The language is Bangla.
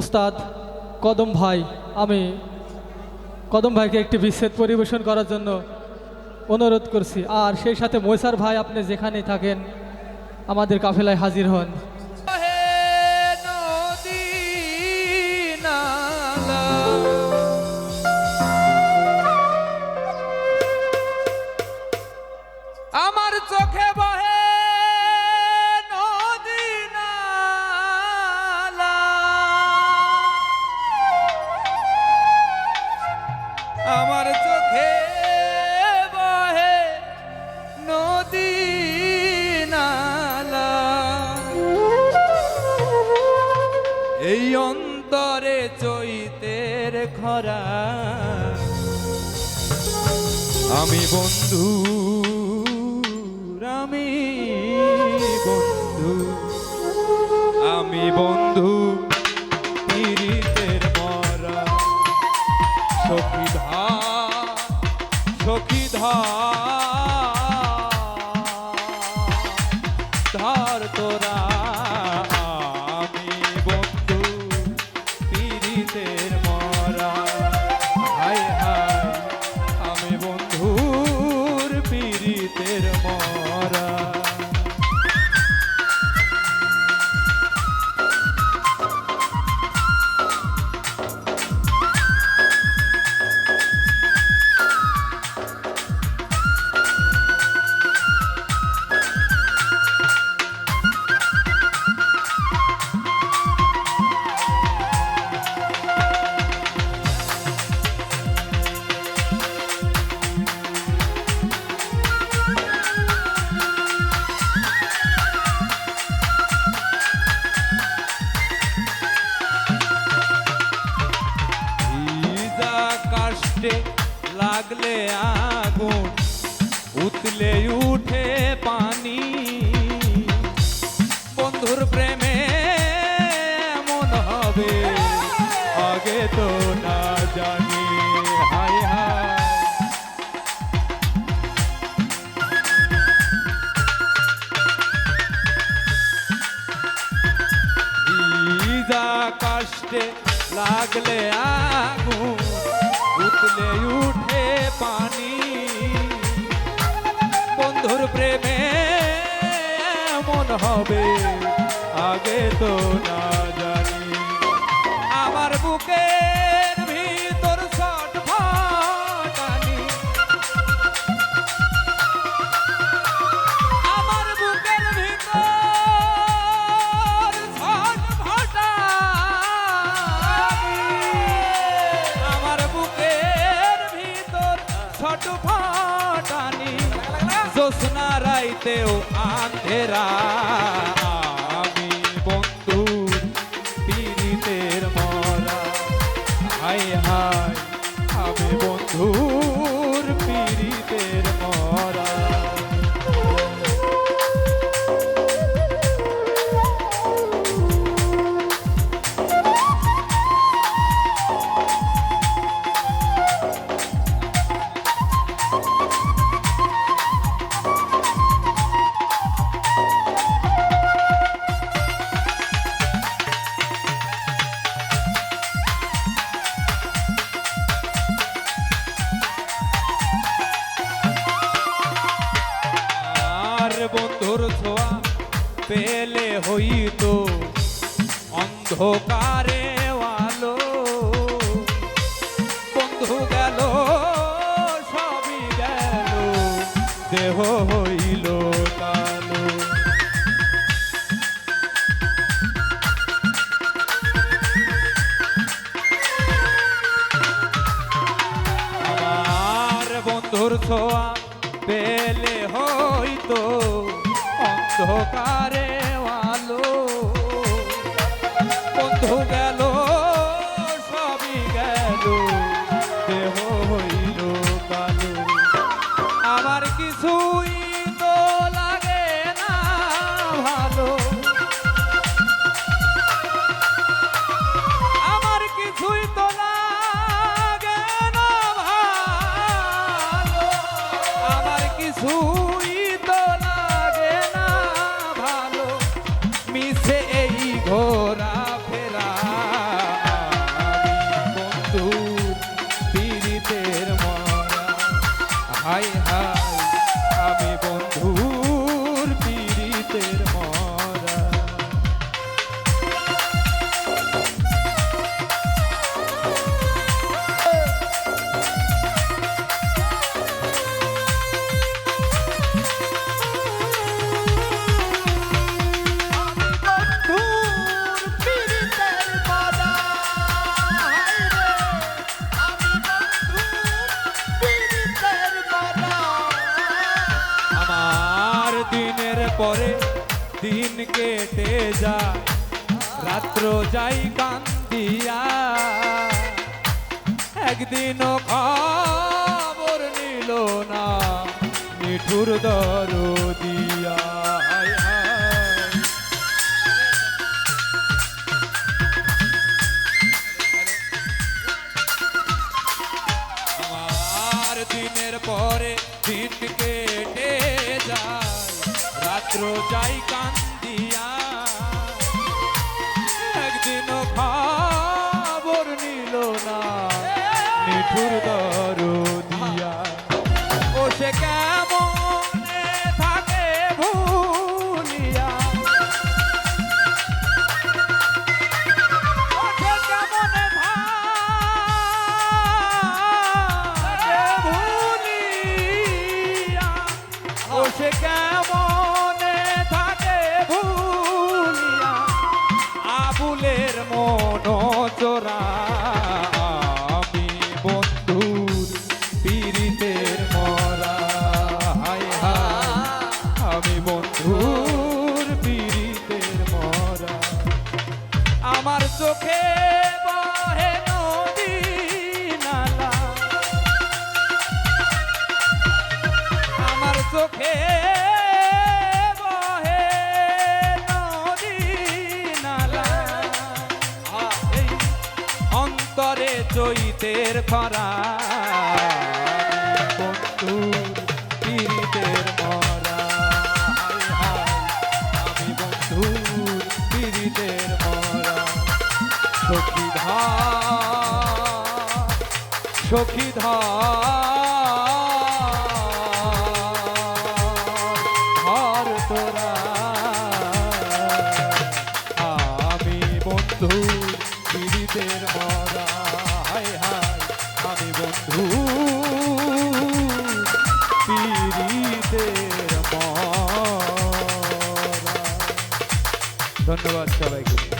উস্তাদ কদম ভাই, আমি কদম ভাইকে একটি বিচ্ছেদ পরিবেশন করার জন্য অনুরোধ করছি। আর সেই সাথে মৈসার ভাই, আপনি যেখানেই থাকেন, আমাদের কাফেলায় হাজির হন। অন্তরে চৈতের খরা। আমি বন্ধু আমি বন্ধু আমি বন্ধু পীড়িতের মরা। সখী কাষ্টে লাগলে আগুন, উতলে উঠে পানি। বন্ধুর প্রেমে এমন হবে, আগে তো না জানি। হায় হায়। লাগলে আগুন উতলে উঠে পানি। বন্ধুর প্রেমে এমন হবে আগে তো না রাইতেও আন্ধেরা আমি বন্ধু পীড়িতের মরা। হাই হাই আমি বন্ধুর হইতো অন্ধকারে আলো। বন্ধু গেল, সবই গেল, দেহ হইল কালো আমার বন্ধুর ছোঁয়া পেলে হইতো অন্ধকারে আলো বন্ধু গেল সবই গেল। Hi. Uh, দিন কেটে যায়। রাত্র যাই কান্দিয়া। একদিনও খবর নিল না মিঠুর দর দিয়া হায়। আমার দিনের পরে দিন যাই কান্দিয়া একদিনও খবর নিল না মিঠুর দর দিয়া ও সে কেমন চোখে অন্তরে চৈতের খরা। বন্ধুর পীড়িতের মরা। আমি বন্ধুর পীড়িতের মরা। সখী ধার ধন্যবাদ সবাই